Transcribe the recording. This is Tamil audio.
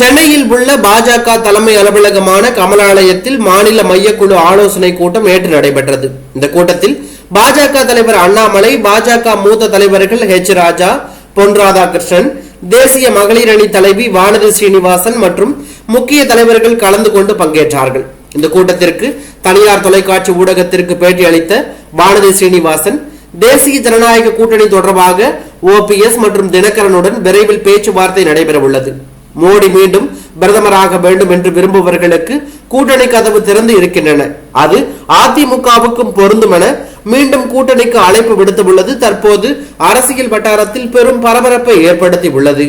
சென்னையில் உள்ள பாஜக தலைமை அலுவலகமான கமலாலயத்தில் மாநில மையக்குழு ஆலோசனை கூட்டம் நேற்று நடைபெற்றது. இந்த கூட்டத்தில் பாஜக தலைவர் அண்ணாமலை பாஜக மூத்த தலைவர்கள் ஹெச் ராஜா பொன் ராதாகிருஷ்ணன் தேசிய மகளிர் அணி தலைவி வானதி ஸ்ரீனிவாசன் மற்றும் முக்கிய தலைவர்கள் கலந்து கொண்டு பங்கேற்றார்கள். இந்த கூட்டத்திற்கு தனியார் தொலைக்காட்சி ஊடகத்திற்கு பேட்டி அளித்த வானதி ஸ்ரீனிவாசன் தேசிய ஜனநாயக கூட்டணி தொடர்பாக ஓபிஎஸ் மற்றும் தினகரனுடன் விரைவில் பேச்சுவார்த்தை நடைபெற உள்ளது மோடி மீண்டும் பிரதமராக வேண்டும் என்று விரும்புபவர்களுக்கு கூட்டணி கதவு திறந்து இருக்கின்றன. அது அதிமுகவுக்கும் பொருந்தும் என மீண்டும் கூட்டணிக்கு அழைப்பு விடுத்துள்ளது தற்போது அரசியல் வட்டாரத்தில் பெரும் பரபரப்பை ஏற்படுத்தி உள்ளது